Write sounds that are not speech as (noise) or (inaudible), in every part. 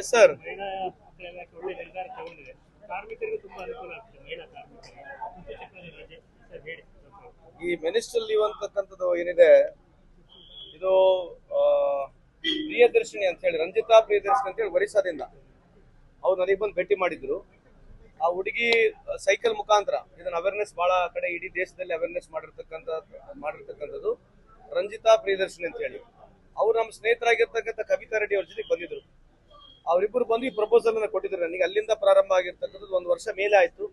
Yes sir ಈ ಮೆನಿಸ್ಟ್ರಲ್ಲಿ ಅಂತಕ್ಕಂಥದ್ದು ಏನಿದೆ? ಇದು ಪ್ರಿಯದರ್ಶಿನಿ ಅಂತ ಹೇಳಿ, ರಂಜಿತಾ ಪ್ರಿಯದರ್ಶಿನಿ ಅಂತ ಹೇಳಿ ಒರಿಸ್ಸಾದಿಂದ ಅವ್ರು ನನಗೆ ಬಂದು ಭೇಟಿ ಮಾಡಿದ್ರು. ಆ ಹುಡುಗಿ ಸೈಕಲ್ ಮುಖಾಂತರ ಇದನ್ನ ಅವೇರ್ನೆಸ್ ಬಹಳ ಕಡೆ ಇಡೀ ದೇಶದಲ್ಲಿ ಅವೇರ್ನೆಸ್ ಮಾಡಿರ್ತಕ್ಕಂಥ, ಮಾಡಿರ್ತಕ್ಕಂಥದ್ದು ರಂಜಿತಾ ಪ್ರಿಯದರ್ಶಿನಿ ಅಂತ ಹೇಳಿ. ಅವ್ರು ನಮ್ಮ ಸ್ನೇಹಿತರಾಗಿರ್ತಕ್ಕಂಥ ಕವಿತಾ ರೆಡ್ಡಿ ಅವ್ರ ಜೊತೆಗೆ ಬಂದಿದ್ರು ಅವರಿಬ್ಬರು ಬಂದು ಈ ಪ್ರಪೋಸಲ್ ಅನ್ನ ಕೊಟ್ಟಿದ್ರು ನನಗೆ ಅಲ್ಲಿಂದ ಪ್ರಾರಂಭ ಆಗಿರ್ತಕ್ಕಂಥದ್ದು ಒಂದು ವರ್ಷ ಮೇಲೆ ಆಯಿತು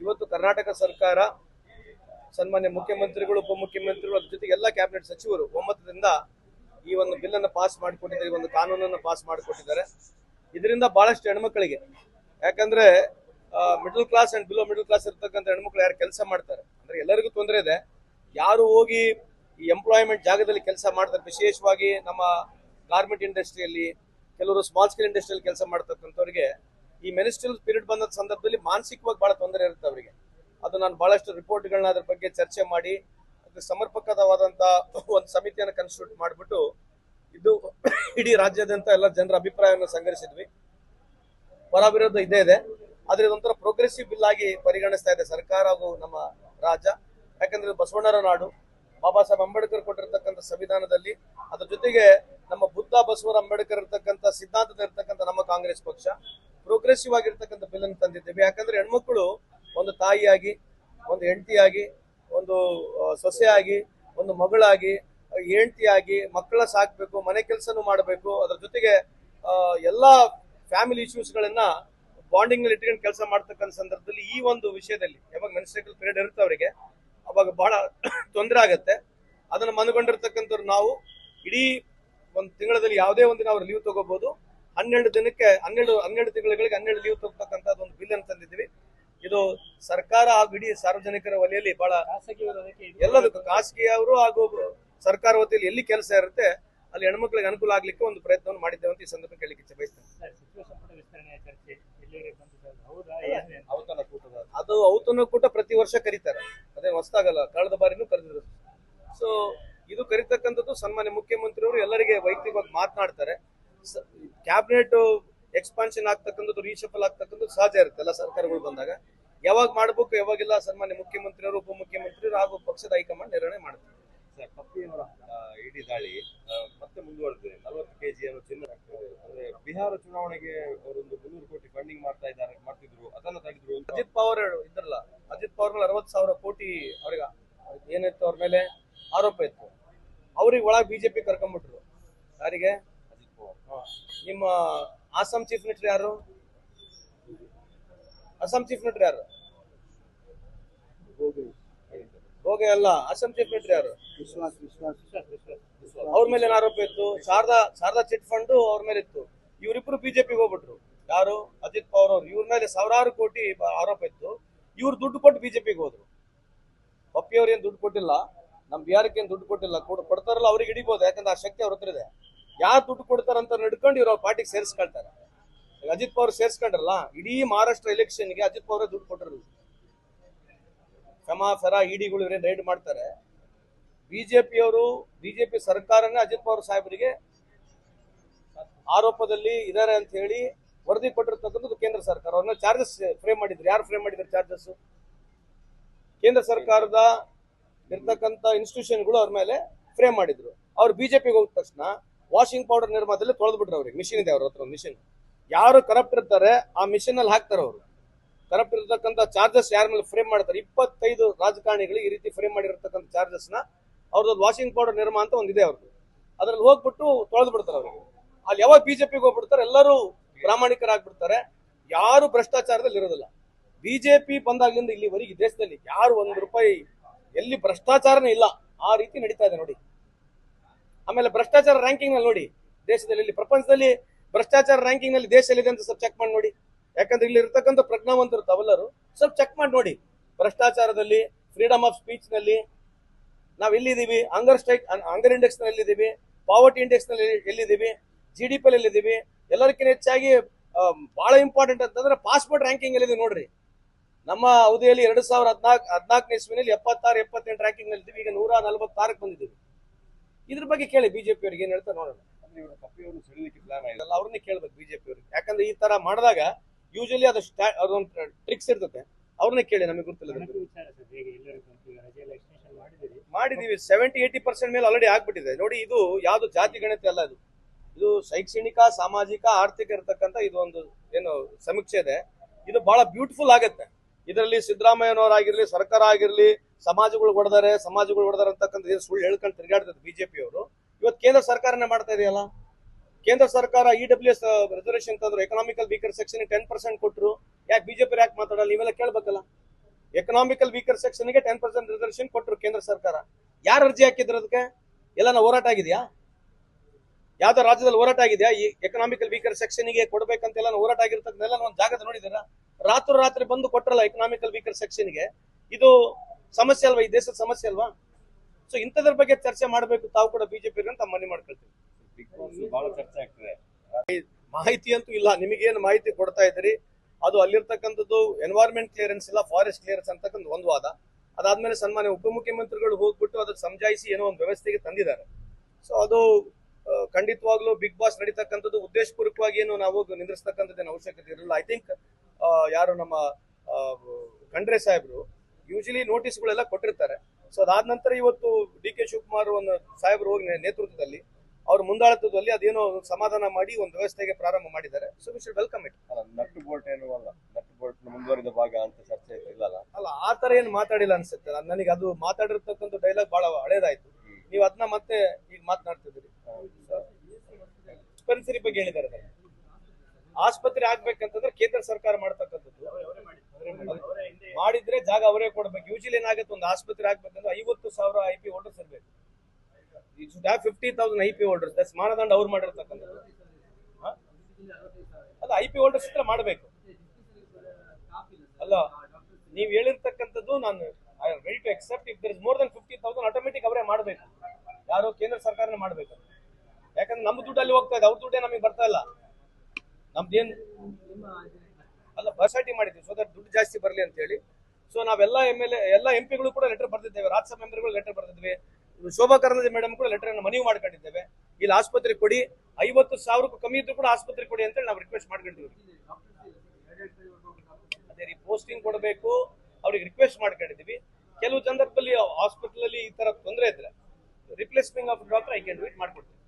ಇವತ್ತು ಕರ್ನಾಟಕ ಸರ್ಕಾರ ಸನ್ಮಾನ್ಯ ಮುಖ್ಯಮಂತ್ರಿಗಳು, ಉಪಮುಖ್ಯಮಂತ್ರಿಗಳು ಅದ್ರ ಜೊತೆಗೆ ಎಲ್ಲ ಕ್ಯಾಬಿನೆಟ್ ಸಚಿವರು ಒಮ್ಮತದಿಂದ ಈ ಒಂದು ಬಿಲ್ ಅನ್ನು ಪಾಸ್ ಮಾಡಿಕೊಟ್ಟಿದ್ದಾರೆ ಈ ಒಂದು ಕಾನೂನನ್ನು ಪಾಸ್ ಮಾಡಿಕೊಟ್ಟಿದ್ದಾರೆ. ಇದರಿಂದ ಬಹಳಷ್ಟು ಹೆಣ್ಮಕ್ಳಿಗೆ, ಯಾಕಂದ್ರೆ middle class and below middle class ಇರ್ತಕ್ಕಂಥ ಹೆಣ್ಮಕ್ಳು ಯಾರು ಕೆಲಸ ಮಾಡ್ತಾರೆ? ಅಂದ್ರೆ ಎಲ್ಲರಿಗೂ ತೊಂದರೆ ಇದೆ. ಯಾರು ಹೋಗಿ ಈ ಎಂಪ್ಲಾಯ್ಮೆಂಟ್ ಜಾಗದಲ್ಲಿ ಕೆಲಸ ಮಾಡ್ತಾರೆ, ವಿಶೇಷವಾಗಿ ನಮ್ಮ ಗಾರ್ಮೆಂಟ್ ಇಂಡಸ್ಟ್ರಿಯಲ್ಲಿ ಕೆಲವರು ಸ್ಮಾಲ್ ಸ್ಕೇಲ್ ಇಂಡಸ್ಟ್ರಿಯಲ್ಲಿ ಕೆಲಸ ಮಾಡ್ತಕ್ಕಂಥವ್ರಿಗೆ ಈ ಮೆನಿಸ್ಟ್ರಿಯಲ್ ಪೀರಿಯಡ್ ಬಂದ ಸಂದರ್ಭದಲ್ಲಿ ಮಾನಸಿಕವಾಗಿ ಬಹಳ ತೊಂದರೆ ಇರುತ್ತೆ ಅವರಿಗೆ. ಅದು ನಾನು ಬಹಳಷ್ಟು ರಿಪೋರ್ಟ್ಗಳನ್ನ ಅದ್ರ ಬಗ್ಗೆ ಚರ್ಚೆ ಮಾಡಿ ಅದಕ್ಕೆ ಸಮರ್ಪಕವಾದಂತ ಒಂದು ಸಮಿತಿಯನ್ನು ಕನ್ಸ್ಟಿಟ್ಯೂಟ್ ಮಾಡಿಬಿಟ್ಟು ಇದು ಇಡೀ ರಾಜ್ಯಾದ್ಯಂತ ಎಲ್ಲ ಜನರ ಅಭಿಪ್ರಾಯವನ್ನು ಸಂಗ್ರಹಿಸಿದ್ವಿ. ಪರ ವಿರೋಧ ಇದೇ ಇದೆ. ಆದ್ರೆ ಇದೊಂಥರ ಪ್ರೋಗ್ರೆಸಿವ್ ಬಿಲ್ ಆಗಿ ಪರಿಗಣಿಸ್ತಾ ಇದೆ ಸರ್ಕಾರ ಹಾಗೂ ನಮ್ಮ ರಾಜ್ಯ. ಯಾಕಂದ್ರೆ ಬಸವಣ್ಣರ ನಾಡು, ಬಾಬಾ ಸಾಹೇಬ್ ಅಂಬೇಡ್ಕರ್ ಕೊಟ್ಟಿರ್ತಕ್ಕಂಥ ಸಂವಿಧಾನದಲ್ಲಿ ಅದ್ರ ಜೊತೆಗೆ ನಮ್ಮ ಬುದ್ಧ ಬಸವರ ಅಂಬೇಡ್ಕರ್ ಇರ್ತಕ್ಕಂಥ ಸಿದ್ಧಾಂತದ ಇರ್ತಕ್ಕಂಥ ನಮ್ಮ ಕಾಂಗ್ರೆಸ್ ಪಕ್ಷ. ಪ್ರೋಗ್ರೆಸಿವ್ ಆಗಿರ್ತಕ್ಕಂಥ ಬಿಲ್ ಅನ್ನು ತಂದಿದ್ದೇವೆ. ಯಾಕಂದ್ರೆ ಹೆಣ್ಮಕ್ಳು ಒಂದು ತಾಯಿಯಾಗಿ, ಒಂದು ಹೆಂಡತಿಯಾಗಿ, ಒಂದು ಸೊಸೆಯಾಗಿ, ಒಂದು ಮಗಳಾಗಿ, ಹೆಂಡತಿಯಾಗಿ ಮಕ್ಕಳ ಸಾಕ್ಬೇಕು, ಮನೆ ಕೆಲಸನೂ ಮಾಡಬೇಕು. ಅದ್ರ ಜೊತೆಗೆ ಎಲ್ಲ ಫ್ಯಾಮಿಲಿ ಇಶ್ಯೂಸ್ಗಳನ್ನ ಬಾಂಡಿಂಗ್ನಲ್ಲಿ ಇಟ್ಕೊಂಡು ಕೆಲಸ ಮಾಡ್ತಕ್ಕಂಥ ಸಂದರ್ಭದಲ್ಲಿ ಈ ಒಂದು ವಿಷಯದಲ್ಲಿ, ಯಾವಾಗ ಮೆನ್ಸ್ಟ್ರಲ್ ಪೀರಿಯಡ್ ಇರುತ್ತೆ ಅವರಿಗೆ, ಅವಾಗ ಬಹಳ (coughs) ತೊಂದರೆ ಆಗತ್ತೆ. ಅದನ್ನು ಮನಗೊಂಡಿರ್ತಕ್ಕಂಥವ್ರು ನಾವು ಇಡೀ ಒಂದು ತಿಂಗಳಲ್ಲಿ ಯಾವುದೇ ಒಂದಿನ ಅವ್ರು ಲೀವ್ ತಗೋಬಹುದು ಹನ್ನೆರಡು ದಿನಕ್ಕೆ ಹನ್ನೆರಡು ಹನ್ನೆರಡು ತಿಂಗಳಿಗೆ ಹನ್ನೆರಡು ಲೀವ್ ತಗೋತಕ್ಕಂಥದ್ದು ಒಂದು ಬಿಲ್ ಅನ್ನು ತಂದಿದ್ದೀವಿ. ಇದು ಸರ್ಕಾರ ಹಾಗೂ ಇಡೀ ಸಾರ್ವಜನಿಕರ ವಲಯಲ್ಲಿ ಬಹಳ ಎಲ್ಲದಕ್ಕೂ ಅದಕ್ಕೆ ಇದು ಎಲ್ಲದಕ್ಕೂ ಖಾಸಗಿಯವರು ಹಾಗೂ ಸರ್ಕಾರ ವತಿಯಲ್ಲಿ ಎಲ್ಲಿ ಕೆಲಸ ಇರುತ್ತೆ ಅಲ್ಲಿ ಹೆಣ್ಮಕ್ಳಿಗೆ ಅನುಕೂಲ ಆಗ್ಲಿಕ್ಕೆ ಒಂದು ಪ್ರಯತ್ನವನ್ನು ಮಾಡಿದ್ದೇವೆ ಅಂತ ಈ ಸಂದರ್ಭ ಕೇಳಲಿಕ್ಕೆ ಇಚ್ಛೆ ಬಯಸ್ತೇನೆ ಅದು? ಔತಣ ಕೂಟ ಪ್ರತಿ ವರ್ಷ ಕರೀತಾರೆ. ಅದೇ ಹೊಸ್ತಾಗಲ್ಲ ಕಳೆದ ಬಾರಿನೂ ಕರೆದಿದ್ರು. ಸೊ ಇದು ಕರಿತಕ್ಕಂಥದ್ದು ಸನ್ಮಾನ್ಯ ಮುಖ್ಯಮಂತ್ರಿಯವರು ಎಲ್ಲರಿಗೆ ವೈಯಕ್ತಿಕವಾಗಿ ಮಾತನಾಡ್ತಾರೆ. ಕ್ಯಾಬಿನೆಟ್ ಎಕ್ಸ್ಪಾನ್ಷನ್ ಆಗ್ತಕ್ಕಂಥದ್ದು ರೀಶಫಲ್ ಆಗ್ತಕ್ಕಂಥದ್ದು ಸಹಜ ಇರುತ್ತೆ ಎಲ್ಲ ಸರ್ಕಾರಗಳು ಬಂದಾಗ. ಯಾವಾಗ ಮಾಡಬೇಕು ಯಾವಾಗಿಲ್ಲ ಸನ್ಮಾನ್ಯ ಮುಖ್ಯಮಂತ್ರಿಯವರು ಉಪಮುಖ್ಯಮಂತ್ರಿಯವರು ಹಾಗೂ ಪಕ್ಷದ ಹೈಕಮಾಂಡ್ ನಿರ್ಣಯ ಮಾಡ್ತಾರೆ ಸರ್ ಪಪ್ಪಿಯವರ ಇಡೀ ದಾಳಿ ಮತ್ತೆ ಮುಂದುವರೆದಿದೆ. ನಲವತ್ತು ಕೆಜಿಯನ್ನು ಚಿನ್ನ ಅಂದ್ರೆ ಬಿಹಾರ ಚುನಾವಣೆಗೆ ಅವರೊಂದು ಮುನ್ನೂರು ಕೋಟಿ ಫಂಡಿಂಗ್ ಮಾಡ್ತಾ ಇದ್ದಾರೆ ಮಾಡ್ತಿದ್ರು ಅದನ್ನ ತೆಗೆದ್ರು ಅಂತ. ಅಜಿತ್ ಪವಾರ್ ಇದ್ರಲ್ಲ. ಅಜಿತ್ ಪವರ್ ಮೇಲೆ ಅರವತ್ತು ಸಾವಿರ ಕೋಟಿ ಅವ್ರಿಗೆ ಏನಿತ್ತು ಅವ್ರ ಮೇಲೆ? ಆರೋಪ ಇತ್ತು. ಅವ್ರಿಗೆ ಒಳಗೆ ಬಿಜೆಪಿ ಕರ್ಕೊಂಡ್ಬಿಟ್ರು ಯಾರಿಗೆ. ನಿಮ್ಮ ಆಸಾಂ ಚೀಫ್ ಮಿನಿಸ್ಟರ್ ಯಾರು? ಅಸ್ಸಾಂ ಚೀಫ್ ಮಿನಿಸ್ಟರ್ ಯಾರು? ಹೋಗಿ ಅಲ್ಲ ಅಸ್ಸಾಂ ಚೀಫ್ ಮಿನಿಸ್ಟರ್ ಯಾರು? ಅವ್ರ ಮೇಲೆ ಏನ್ ಆರೋಪ ಇತ್ತು? ಶಾರದಾ ಶಾರದಾ ಚಿಟ್ ಫಂಡ್ ಅವ್ರ ಮೇಲೆ ಇತ್ತು. ಇವರಿಬ್ರು ಬಿಜೆಪಿಗೆ ಹೋಗ್ಬಿಟ್ರು. ಯಾರು? ಅಜಿತ್ ಪವಾರ್ ಅವ್ರು. ಇವ್ರ ಮೇಲೆ ಸಾವಿರಾರು ಕೋಟಿ ಆರೋಪ ಇತ್ತು. ಇವ್ರು ದುಡ್ಡು ಕೊಟ್ಟು ಬಿಜೆಪಿಗೆ ಹೋದ್ರು. ಪಪ್ಪಿ ಅವ್ರು ಏನ್ ದುಡ್ಡು ಕೊಟ್ಟಿಲ್ಲ? ನಮ್ ಬಿಹಾರಕ್ಕೆ ಏನ್ ದುಡ್ಡು ಕೊಟ್ಟಿಲ್ಲ? ಕೊಡ್- ಕೊಡ್ತಾರಲ್ಲ ಅವ್ರಿಗೆ ಹಿಡಿಬಹುದು ಯಾಕಂದ್ರೆ ಆ ಶಕ್ತಿ ಅವ್ರ ಹತ್ರ ಇದೆ. ಯಾರು ದುಡ್ಡು ಕೊಡ್ತಾರಂತ ನಡ್ಕೊಂಡು ಇವ್ರು ಪಾರ್ಟಿಗೆ ಸೇರಿಸ್ಕೊಳ್ತಾರೆ. ಅಜಿತ್ ಪವಾರ್ ಸೇರಿಸ್ಕೊಂಡ್ರಲ್ಲ, ಇಡೀ ಮಹಾರಾಷ್ಟ್ರ ಎಲೆಕ್ಷನ್ಗೆ ಅಜಿತ್ ಪವಾರ್ ದುಡ್ಡು ಕೊಟ್ಟರು ಫೆಮಾ ಇಡಿಗಳು ಇವರೇ ರೈಡ್ ಮಾಡ್ತಾರೆ. ಬಿಜೆಪಿಯವರು, ಬಿಜೆಪಿ ಸರ್ಕಾರನೇ ಅಜಿತ್ ಪವಾರ್ ಸಾಹೇಬರಿಗೆ ಆರೋಪದಲ್ಲಿ ಇದಾರೆ ಅಂತ ಹೇಳಿ ವರದಿ ಕೊಟ್ಟಿರ್ತಕ್ಕಂಥದ್ದು ಕೇಂದ್ರ ಸರ್ಕಾರ. ಅವ್ರನ್ನ ಚಾರ್ಜಸ್ ಫ್ರೇಮ್ ಮಾಡಿದ್ರು. ಯಾರು ಫ್ರೇಮ್ ಮಾಡಿದ್ರು ಚಾರ್ಜಸ್ ಕೇಂದ್ರ ಸರ್ಕಾರದ ಇರ್ತಕ್ಕಂಥ ಇನ್ಸ್ಟಿಟ್ಯೂಷನ್ಗಳು ಅವ್ರ ಮೇಲೆ ಫ್ರೇಮ್ ಮಾಡಿದ್ರು. ಅವ್ರು ಬಿಜೆಪಿಗೆ ಹೋದ ತಕ್ಷಣ ವಾಷಿಂಗ್ ಪೌಡರ್ ನಿರ್ಮಾಣದಲ್ಲಿ ತೊಳೆದ್ಬಿಟ್ರು ಅವ್ರಿಗೆ. ಮಿಷಿನ್ ಇದೆ ಅವ್ರ ಹತ್ರ ಮಿಷಿನ್. ಯಾರು ಕರಪ್ಟ್ ಇರ್ತಾರೆ, ಆ ಮಿಷಿನ್ ಅಲ್ಲಿ ಹಾಕ್ತಾರೆ ಅವರು. ಕರಪ್ಟ್ ಇರತಕ್ಕಂಥ ಚಾರ್ಜಸ್ ಯಾರ ಮೇಲೆ ಫ್ರೇಮ್ ಮಾಡ್ತಾರೆ? ಇಪ್ಪತ್ತೈದು ರಾಜಕಾರಣಿಗಳಿಗೆ ಈ ರೀತಿ ಫ್ರೇಮ್ ಮಾಡಿರ್ತಕ್ಕಂಥ ಚಾರ್ಜಸ್ನ ಅವ್ರದ್ದು ವಾಷಿಂಗ್ ಪೌಡರ್ ನಿರ್ಮಾ ಅಂತ ಒಂದಿದೆ ಅವ್ರದ್ದು. ಅದ್ರಲ್ಲಿ ಹೋಗ್ಬಿಟ್ಟು ತೊಳೆದು ಬಿಡ್ತಾರೆ ಅವ್ರಿಗೆ ಅಲ್ಲಿ ಯಾವಾಗ ಬಿಜೆಪಿಗೆ ಹೋಗ್ಬಿಡ್ತಾರೆ, ಎಲ್ಲರೂ ಪ್ರಾಮಾಣಿಕರಾಗ್ಬಿಡ್ತಾರೆ. ಯಾರು ಭ್ರಷ್ಟಾಚಾರದಲ್ಲಿ ಇರೋದಿಲ್ಲ. ಬಿಜೆಪಿ ಬಂದಾಗ್ಲಿಂದ ಇಲ್ಲಿವರೆಗೆ ದೇಶದಲ್ಲಿ ಯಾರು ಒಂದು ರೂಪಾಯಿ ಎಲ್ಲಿ ಭ್ರಷ್ಟಾಚಾರನೇ ಇಲ್ಲ. ಆ ರೀತಿ ನಡೀತಾ ಇದೆ ನೋಡಿ. ಆಮೇಲೆ ಭ್ರಷ್ಟಾಚಾರ ರ್ಯಾಂಕಿಂಗ್ನಲ್ಲಿ ನೋಡಿ, ದೇಶದಲ್ಲಿ ಇಲ್ಲಿ ಪ್ರಪಂಚದಲ್ಲಿ ಭ್ರಷ್ಟಾಚಾರ ರ್ಯಾಂಕಿಂಗ್ನಲ್ಲಿ ದೇಶ ಎಲ್ಲಿದೆ ಅಂತ ಸ್ವಲ್ಪ ಚೆಕ್ ಮಾಡಿ ನೋಡಿ. ಯಾಕಂದ್ರೆ ಇಲ್ಲಿ ಇರ್ತಕ್ಕಂಥ ಪ್ರಜ್ಞಾವಂತರು ತಾವೆಲ್ಲರೂ, ಸ್ವಲ್ಪ ಚೆಕ್ ಮಾಡಿ ನೋಡಿ. ಭ್ರಷ್ಟಾಚಾರದಲ್ಲಿ ಫ್ರೀಡಮ್ ಆಫ್ ಸ್ಪೀಚ್ನಲ್ಲಿ ನಾವ್ ಎಲ್ಲಿದ್ದೀವಿ? ಅಂಗರ್ ಸ್ಟ್ರೈಕ್ ಅಂಗರ್ ಇಂಡೆಕ್ಸ್ನಲ್ಲಿ ಪಾವರ್ಟಿ ಇಂಡೆಕ್ಸ್ನಲ್ಲಿ ಎಲ್ಲಿದ್ದೀವಿ? ಜಿ ಡಿ ಪಿ ಎಲ್ಲಿದ್ದೀವಿ? ಎಲ್ಲರಿಗಿಂತ ಹೆಚ್ಚಾಗಿ ಬಹಳ ಇಂಪಾರ್ಟೆಂಟ್ ಅಂತಂದ್ರೆ ಪಾಸ್ಪೋರ್ಟ್ ರ್ಯಾಂಕಿಂಗ್ ಎಲ್ಲಿದೆ ನೋಡ್ರಿ. ನಮ್ಮ ಅವಧಿಯಲ್ಲಿ ಎರಡ್ ಸಾವಿರದ ಹದಿನಾಲ್ಕು, ಹದಿನಾಲ್ಕನೇ ಇಸ್ವಿನಲ್ಲಿ ಎಪ್ಪತ್ತಾರು, ಎಪ್ಪತ್ತೆಂಟು ರ್ಯಾಂಕಿಂಗ್ನಲ್ಲಿ ಇದ್ದೀವಿ. ಈಗ ನೂರ ನಲವತ್ತಾರಕ್ಕೆ ಬಂದಿದ್ದೀವಿ. ಇದ್ರ ಬಗ್ಗೆ ಕೇಳಿ ಬಿಜೆಪಿ ಅವ್ರಿಗೆ ಏನ್ ಹೇಳ್ತಾರೆ ನೋಡೋಣ. ಪಪ್ಪಿಯವರು ಸೆಳಿಲಿಕ್ಕೆ ಪ್ಲಾನ್ ಅವ್ರನ್ನೇ ಕೇಳ್ಬೇಕು ಬಿಜೆಪಿ ಅವ್ರಿಗೆ. ಯಾಕಂದ್ರೆ ಈ ತರ ಮಾಡಿದಾಗ ಯೂಶಲಿ ಅದು ಅದೊಂದು ಟ್ರಿಕ್ಸ್ ಇರ್ತದೆ ಅವ್ರನ್ನೇ ಕೇಳಿ ನಮಗೆ ಗೊತ್ತಿಲ್ಲ ಮಾಡಿದೀವಿ ಸೆವೆಂಟಿ ಏಟಿ ಪರ್ಸೆಂಟ್ ಮೇಲೆ ಆಲ್ರೆಡಿ ಆಗ್ಬಿಟ್ಟಿದೆ. ನೋಡಿ ಇದು ಯಾವ್ದು ಜಾತಿ ಗಣಿತ ಅಲ್ಲ ಇದು ಇದು ಶೈಕ್ಷಣಿಕ ಸಾಮಾಜಿಕ ಆರ್ಥಿಕ ಇರತಕ್ಕಂತ ಇದು ಒಂದು ಏನು ಸಮೀಕ್ಷೆ ಇದೆ. ಇದು ಬಹಳ ಬ್ಯೂಟಿಫುಲ್ ಆಗತ್ತೆ. ಇದರಲ್ಲಿ ಸಿದ್ದರಾಮಯ್ಯನವರಾಗಿರ್ಲಿ ಸರ್ಕಾರ ಆಗಿರ್ಲಿ ಸಮಾಜಗಳು ಹೊಡೆದಾರೆ ಸಮಾಜಗಳು ಹೊಡೆದಾರೆ ಅಂತಕ್ಕಂಥ ಸುಳ್ಳು ಹೇಳ್ಕೊಂಡು ತಿರುಗಾಡ್ತದೆ ಬಿಜೆಪಿ ಅವರು ಇವತ್ತು ಕೇಂದ್ರ ಸರ್ಕಾರನೇ ಮಾಡ್ತಾ ಇದೆಯಲ್ಲ? ಕೇಂದ್ರ ಸರ್ಕಾರ ಇ ಡಬ್ಲ್ಯೂ ಎಸ್ ರಿಸರ್ವೇಶನ್ ತಂದ್ರು economical weaker section ten percent ಕೊಟ್ಟರು ಯಾಕೆ ಬಿಜೆಪಿ ಯಾಕೆ ಮಾತಾಡಲ್ಲ? ನೀವೆಲ್ಲ ಕೇಳಬೇಕಲ್ಲ. ಎಕನಾಮಿಕಲ್ ವೀಕರ್ ಸೆಕ್ಷನ್ಗೆ ಟೆನ್ ಪರ್ಸೆಂಟ್ ರಿಸರ್ವೇಶನ್ ಕೊಟ್ಟರು ಕೇಂದ್ರ ಸರ್ಕಾರ. ಯಾರು ಅರ್ಜಿ ಹಾಕಿದ್ರು ಅದಕ್ಕೆ? ಎಲ್ಲನ ಹೋರಾಟ ಆಗಿದೆಯಾ? ಯಾವ್ದೋ ರಾಜ್ಯದಲ್ಲಿ ಹೋರಾಟ ಆಗಿದೆಯಾ? ಈ ಎಕನಾಮಿಕಲ್ ವೀಕರ್ ಸೆಕ್ಷನ್ಗೆ ಕೊಡ್ಬೇಕಂತೆಲ್ಲ ಹೋರಾಟ ಆಗಿರ್ತಕ್ಕಂಥ ಒಂದು ಜಾಗದ ನೋಡಿದ್ದೀರಾ? ರಾತ್ರಿ ರಾತ್ರಿ ಬಂದು ಕೊಟ್ರಲ್ಲ ಎಕನಾಮಿಕಲ್ ವೀಕರ್ ಸೆಕ್ಷನ್ಗೆ ಇದು ಸಮಸ್ಯೆ ಅಲ್ವಾ? ಈ ದೇಶದ ಸಮಸ್ಯೆ ಅಲ್ವಾ? ಸೊ ಇಂಥದ್ರ ಬಗ್ಗೆ ಚರ್ಚೆ ಮಾಡಬೇಕು ತಾವು ಕೂಡ ಬಿಜೆಪಿ ಅಂತ ಮನೆ ಮಾಡ್ಕೊಳ್ತೀವಿ. ಬಹಳ ಚರ್ಚೆ ಆಗ್ತದೆ. ಮಾಹಿತಿ ಅಂತೂ ಇಲ್ಲ. ನಿಮಗೇನು ಮಾಹಿತಿ ಕೊಡ್ತಾ ಇದ್ರಿ ಅದು ಅಲ್ಲಿರ್ತಕ್ಕಂಥದ್ದು ಎನ್ವೈರ್ಮೆಂಟ್ ಕ್ಲಿಯರೆನ್ಸ್ ಇಲ್ಲ ಫಾರೆಸ್ಟ್ ಕ್ಲಿಯರೆನ್ಸ್ ಅಂತಕ್ಕಂಥ ಒಂದು ವಾದ. ಅದಾದ್ಮೇಲೆ ಸನ್ಮಾನ್ಯ ಉಪಮುಖ್ಯಮಂತ್ರಿಗಳು ಹೋಗ್ಬಿಟ್ಟು ಅದಕ್ಕೆ ಸಮಜಾಯಿಸಿ ಏನೋ ಒಂದು ವ್ಯವಸ್ಥೆಗೆ ತಂದಿದ್ದಾರೆ. ಸೊ ಅದು ಖಂಡಿತವಾಗ್ಲೂ ಬಿಗ್ ಬಾಸ್ ನಡೀತಕ್ಕಂಥದ್ದು ಉದ್ದೇಶಪೂರ್ವಕವಾಗಿ ಏನು ನಾವು ನಿಂದ್ರಿಸ್ತಕ್ಕಂಥದ್ದೇನು ಅವಶ್ಯಕತೆ ಇರಲಿಲ್ಲ. ಐ ಥಿಂಕ್ ಯಾರು ನಮ್ಮ ಖಂಡ್ರೆ ಸಾಹೇಬ್ರು ಯೂಶಲಿ ನೋಟಿಸ್ಗಳೆಲ್ಲ ಕೊಟ್ಟಿರ್ತಾರೆ. ಸೊ ಅದಾದ ನಂತರ ಇವತ್ತು ಡಿ ಕೆ ಶಿವಕುಮಾರ್ ಒಂದು ಸಾಹೇಬ್ರು ಹೋಗಿ ನೇತೃತ್ವದಲ್ಲಿ ಅವ್ರ ಮುಂದಾಳತ್ವದಲ್ಲಿ ಅದೇನೋ ಸಮಾಧಾನ ಮಾಡಿ ಒಂದು ವ್ಯವಸ್ಥೆಗೆ ಪ್ರಾರಂಭ ಮಾಡಿದ್ದಾರೆ. So we should welcome it ಅಲ್ಲ ನಟ್ಟು ಬೋಲ್ಟ್ ಏನು ಅಲ್ಲ ನಟ್ಟು ಬೋಲ್ಟ್ ಮುಂದುವರಿದ ಭಾಗ ಅಂತ ಚರ್ಚೆ ಇಲ್ಲ ಅಲ್ಲ ಆ ತರ ಏನು ಮಾತಾಡಿಲ್ಲ ಅನ್ಸುತ್ತೆ. ನಾನ್- ನನಗೆ ಅದು ಮಾತಾಡಿರ್ತಕ್ಕಂಥ ಡೈಲಾಗ್ ಬಹಳ ಹಳೇದಾಯ್ತು. ನೀವು ಅದನ್ನ ಮತ್ತೆ ಈಗ ಮಾತನಾಡ್ತಿದ್ದೀರಿ. ಬಗ್ಗೆ ಹೇಳಿದ್ದಾರೆ. ಆಸ್ಪತ್ರೆ ಆಗ್ಬೇಕಂತಂದ್ರೆ ಕೇಂದ್ರ ಸರ್ಕಾರ ಮಾಡ್ತಕ್ಕಂಥದ್ದು. ಮಾಡಿದ್ರೆ ಜಾಗ ಅವರೇ ಕೊಡ್ಬೇಕು. ಯೂಶಲಿ ಏನಾಗುತ್ತೆ ಒಂದು ಆಸ್ಪತ್ರೆ ಆಗ್ಬೇಕಂದ್ರೆ ಐವತ್ತು ಸಾವಿರ ಐ ಪಿ ಹೋಲ್ಡರ್ಸ್ ಇರ್ಬೇಕು. Fifty thousand I P holders that's ಮಾನದಂಡ ಅವ್ರು ಮಾಡಿರ್ತಕ್ಕಂಥದ್ದು. ಅಲ್ಲ ಅದು ಐ ಪಿ ಹೋಲ್ಡರ್ಸ್ ಹತ್ರ ಮಾಡಬೇಕು. ಅಲ್ಲ ನೀವು ಹೇಳಿರ್ತಕ್ಕಂಥದ್ದು ನಾನು I ready to accept if there is more than fifty thousand automatic ಅವರೇ ಮಾಡಬೇಕು. ಯಾರೋ ಕೇಂದ್ರ ಸರ್ಕಾರನೇ ಮಾಡಬೇಕು. ಯಾಕಂದ್ರೆ ನಮ್ಮ ದುಡ್ಡಲ್ಲಿ ಹೋಗ್ತಾ ಇದೆ. ಅವ್ರ ದುಡ್ಡೇ ನಮಗೆ ಬರ್ತಾ ಇಲ್ಲ. ನಮ್ದೇನ್ ಅಲ್ಲ ಬಸಾಟಿ ಮಾಡಿದ್ವಿ. ಸೊ ದಟ್ ದುಡ್ಡು ಜಾಸ್ತಿ ಬರಲಿ ಅಂತ ಹೇಳಿ ಸೊ ನಾವೆಲ್ಲ ಎಂ ಎಲ್ ಎ ಎಲ್ಲ ಎಂ ಪಿಗಳು ಕೂಡ ಲೆಟರ್ ಬರ್ತಿದ್ದೇವೆ ರಾಜ್ಯಸಭಾ ಮೆಂಬರ್ಗಳು ಲೆಟರ್ ಬರ್ತಿದ್ವಿ ಶೋಭಾ ಕರಂದ್ಲಾಜೆ ಮೇಡಮ್ ಕೂಡ ಲೆಟರ್ ಅನ್ನು ಮನವಿ ಮಾಡ್ಕೊಂಡಿದ್ದೇವೆ. ಇಲ್ಲಿ ಆಸ್ಪತ್ರೆ ಕೊಡಿ. ಐವತ್ತು ಸಾವಿರಕ್ಕೂ ಕಮ್ಮಿ ಇದ್ರು ಕೂಡ ಆಸ್ಪತ್ರೆ ಕೊಡಿ ಅಂತೇಳಿ ನಾವು ರಿಕ್ವೆಸ್ಟ್ ಮಾಡ್ಕೊಂಡಿದ್ವಿ ಅದೇ ರೀ ಪೋಸ್ಟಿಂಗ್ ಕೊಡಬೇಕು. ಅವ್ರಿಗೆ ರಿಕ್ವೆಸ್ಟ್ ಮಾಡ್ಕೊಂಡಿದ್ದೀವಿ. ಕೆಲವು ಸಂದರ್ಭದಲ್ಲಿ ಹಾಸ್ಪಿಟಲ್ ಅಲ್ಲಿ ಈ ತರ ತೊಂದರೆ ಇದ್ರೆ replacement of doctor I can wait ಮಾಡ್ಕೊಡ್ತೀವಿ